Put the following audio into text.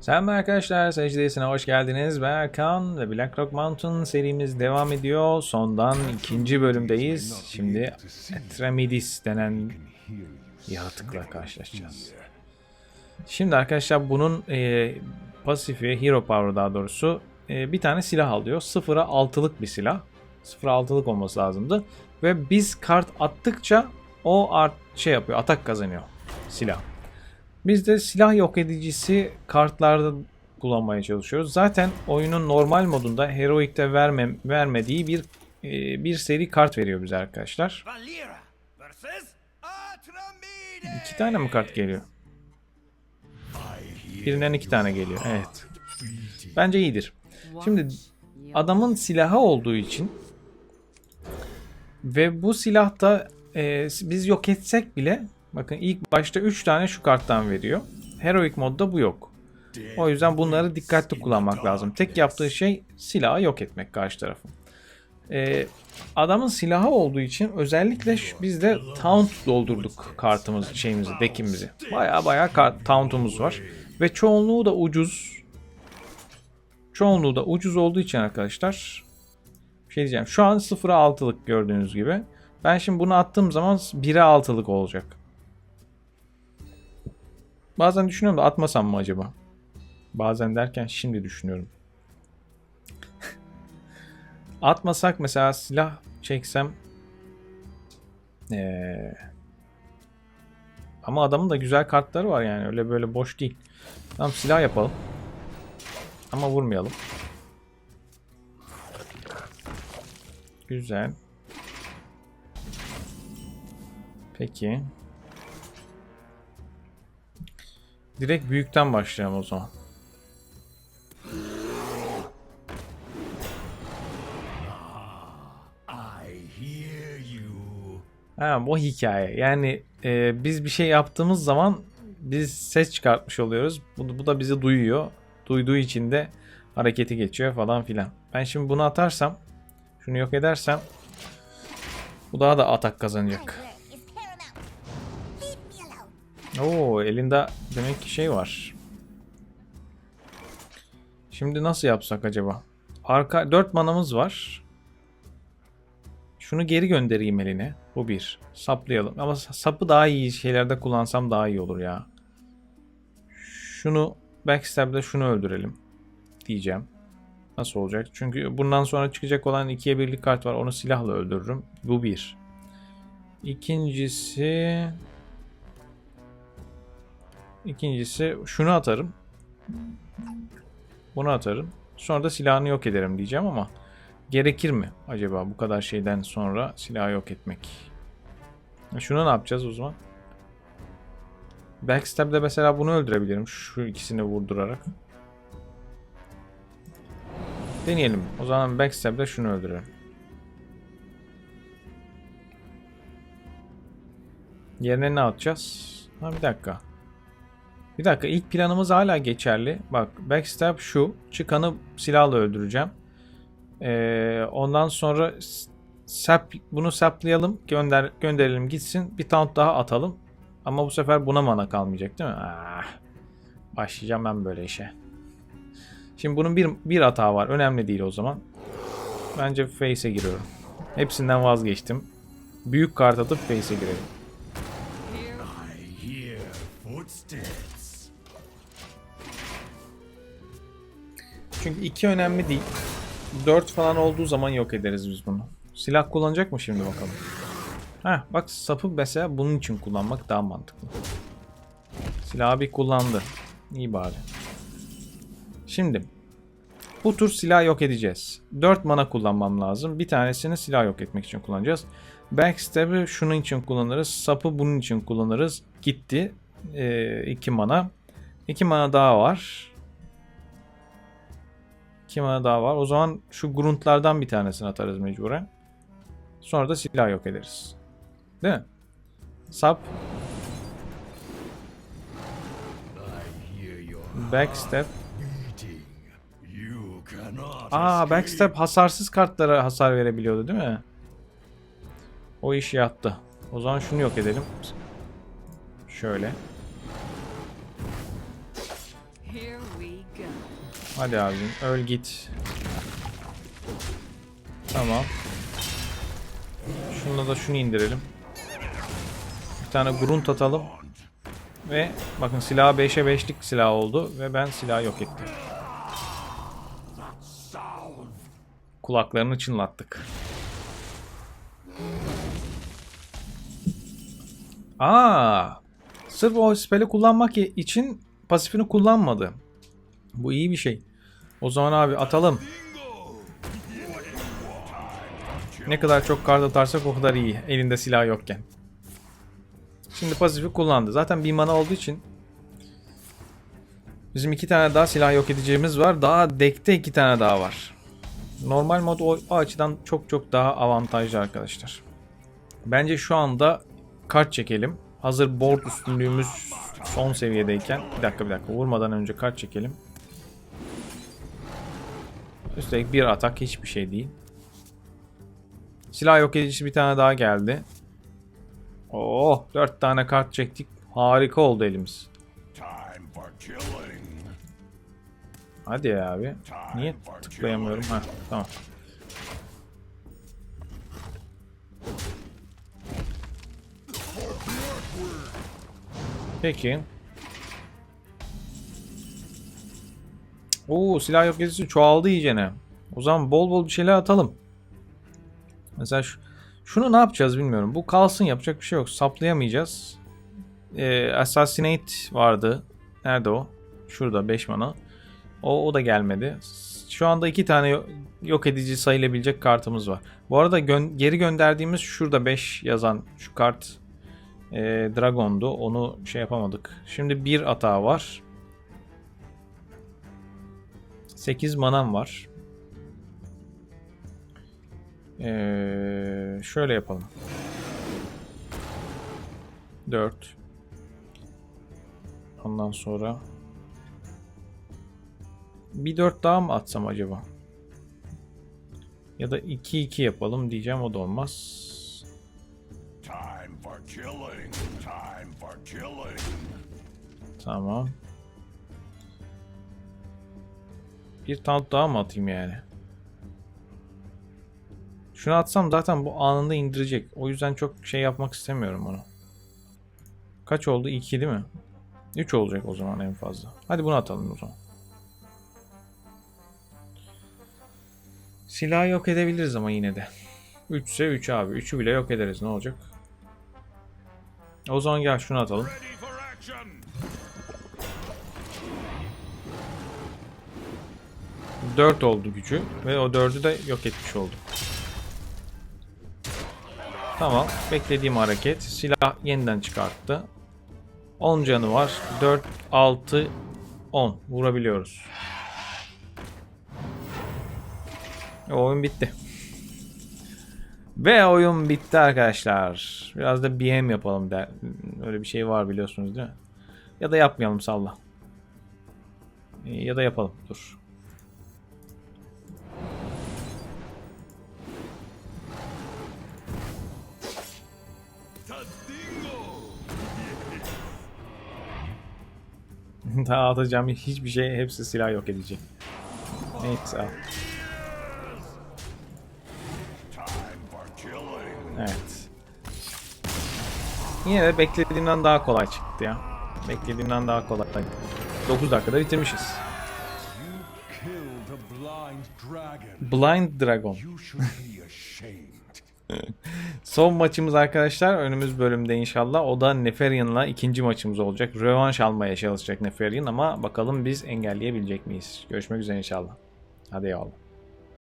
Selam arkadaşlar, Secdesi'ne hoş geldiniz. Ben Erkan ve Black Rock Mountain serimiz devam ediyor. Sondan ikinci bölümdeyiz. Şimdi Etremidis denen yaratıkla karşılaşacağız. Şimdi arkadaşlar bunun e, pasifi, hero power daha doğrusu e, bir tane silah alıyor. 0'a 6'lık bir silah. 0'a 6'lık olması lazımdı. Ve biz kart attıkça o art şey yapıyor, atak kazanıyor silah. Biz de silah yok edicisi kartlarda kullanmaya çalışıyoruz. Zaten oyunun normal modunda Heroic'te vermem, vermediği bir e, bir seri kart veriyor bize arkadaşlar. İki tane mi kart geliyor? Birinden iki tane geliyor. Evet. Bence iyidir. Şimdi adamın silahı olduğu için ve bu silahta e, biz yok etsek bile bakın ilk başta 3 tane şu karttan veriyor. Heroic modda bu yok. O yüzden bunları dikkatli kullanmak lazım. Tek yaptığı şey silahı yok etmek karşı tarafın. E, adamın silahı olduğu için özellikle biz de taunt doldurduk kartımız şeyimizi, dekimizi. Baya baya taunt'umuz var. Ve çoğunluğu da ucuz. Çoğunluğu da ucuz olduğu için arkadaşlar şey diyeceğim. Şu an 0'a 6'lık gördüğünüz gibi. Ben şimdi bunu attığım zaman 1'e 6'lık olacak. Bazen düşünüyorum da atmasam mı acaba? Bazen derken şimdi düşünüyorum. Atmasak mesela silah çeksem ee, ama adamın da güzel kartları var yani öyle böyle boş değil. Tamam silah yapalım. Ama vurmayalım. Güzel. Peki. Direkt büyükten başlayalım o zaman. Ha, bu hikaye. Yani e, biz bir şey yaptığımız zaman biz ses çıkartmış oluyoruz. Bu, bu da bizi duyuyor. Duyduğu için de hareketi geçiyor falan filan. Ben şimdi bunu atarsam, şunu yok edersem bu daha da atak kazanacak. Oo elinde demek ki şey var. Şimdi nasıl yapsak acaba? Arka 4 manamız var. Şunu geri göndereyim eline. Bu bir. Saplayalım. Ama sa- sapı daha iyi şeylerde kullansam daha iyi olur ya. Şunu backstab'da şunu öldürelim. Diyeceğim. Nasıl olacak? Çünkü bundan sonra çıkacak olan ikiye birlik kart var. Onu silahla öldürürüm. Bu bir. İkincisi... İkincisi şunu atarım. Bunu atarım. Sonra da silahını yok ederim diyeceğim ama gerekir mi acaba bu kadar şeyden sonra silahı yok etmek? Şunu ne yapacağız o zaman? Backstab'de mesela bunu öldürebilirim. Şu ikisini vurdurarak. Deneyelim. O zaman backstab'de şunu öldürelim. Yerine ne atacağız? Ha bir dakika. Bir dakika ilk planımız hala geçerli. Bak backstab şu. Çıkanı silahla öldüreceğim. Ee, ondan sonra sap, bunu saplayalım. Gönder, gönderelim gitsin. Bir taunt daha atalım. Ama bu sefer buna mana kalmayacak değil mi? Ah, başlayacağım ben böyle işe. Şimdi bunun bir, bir hata var. Önemli değil o zaman. Bence face'e giriyorum. Hepsinden vazgeçtim. Büyük kart atıp face'e girelim. Çünkü iki önemli değil. 4 falan olduğu zaman yok ederiz biz bunu. Silah kullanacak mı şimdi bakalım. Heh bak sapı mesela bunun için kullanmak daha mantıklı. Silahı bir kullandı. İyi bari. Şimdi bu tur silah yok edeceğiz. 4 mana kullanmam lazım. Bir tanesini silah yok etmek için kullanacağız. Backstab'ı şunun için kullanırız. Sapı bunun için kullanırız. Gitti. 2 mana. 2 mana daha var. 2 mana daha var. O zaman şu gruntlardan bir tanesini atarız mecburen. Sonra da silah yok ederiz. Değil mi? Sap, backstep. Aa backstep hasarsız kartlara hasar verebiliyordu değil mi? O iş yattı. O zaman şunu yok edelim. Şöyle. Hadi abicim öl git. Tamam. Şununla da şunu indirelim. Bir tane grunt atalım. Ve bakın silah 5'e 5'lik silah oldu ve ben silahı yok ettim. Kulaklarını çınlattık. Aa, sırf o spell'i kullanmak için pasifini kullanmadı. Bu iyi bir şey. O zaman abi atalım. Ne kadar çok kart atarsak o kadar iyi. Elinde silah yokken. Şimdi pasifi kullandı. Zaten bir mana olduğu için bizim iki tane daha silah yok edeceğimiz var. Daha deckte iki tane daha var. Normal mod o, o açıdan çok çok daha avantajlı arkadaşlar. Bence şu anda kart çekelim. Hazır board üstünlüğümüz son seviyedeyken. Bir dakika bir dakika vurmadan önce kart çekelim. Üstelik bir atak hiçbir şey değil. Silah yok edicisi bir tane daha geldi. Oh, dört tane kart çektik. Harika oldu elimiz. Hadi ya abi. Niye tıklayamıyorum? Ha, tamam. Peki. Oo silah yok edicisi çoğaldı iyicene. O zaman bol bol bir şeyler atalım. Mesela şu, şunu ne yapacağız bilmiyorum. Bu kalsın yapacak bir şey yok. Saplayamayacağız. Ee, Assassinate vardı. Nerede o? Şurada 5 mana. O, o da gelmedi. Şu anda iki tane yo- yok edici sayılabilecek kartımız var. Bu arada gön- geri gönderdiğimiz şurada 5 yazan şu kart e, Dragon'du. Onu şey yapamadık. Şimdi bir atağı var. 8 manam var. Ee, şöyle yapalım. 4. Ondan sonra bir 4 daha mı atsam acaba? Ya da 2-2 yapalım diyeceğim o da olmaz. Tamam. Bir taunt daha mı atayım yani? Şunu atsam zaten bu anında indirecek. O yüzden çok şey yapmak istemiyorum onu. Kaç oldu? 2 değil mi? 3 olacak o zaman en fazla. Hadi bunu atalım o zaman. Silahı yok edebiliriz ama yine de. 3 ise 3 abi. 3'ü bile yok ederiz. Ne olacak? O zaman gel şunu atalım. Dört oldu gücü ve o dördü de yok etmiş olduk. Tamam. Beklediğim hareket. Silah yeniden çıkarttı. 10 canı var. 4, 6, 10. Vurabiliyoruz. O oyun bitti. Ve oyun bitti arkadaşlar. Biraz da BM yapalım der. Öyle bir şey var biliyorsunuz değil mi? Ya da yapmayalım salla. Ee, Ya da yapalım. Dur. Daha atacağım hiçbir şey hepsi silah yok edecek. Neyse al. Yine de beklediğimden daha kolay çıktı ya. Beklediğimden daha kolay. 9 dakikada bitirmişiz. Blind dragon. Son maçımız arkadaşlar önümüz bölümde inşallah. O da Neferian'la ikinci maçımız olacak. Rövanş almaya çalışacak Neferian ama bakalım biz engelleyebilecek miyiz? Görüşmek üzere inşallah. Hadi eyvallah.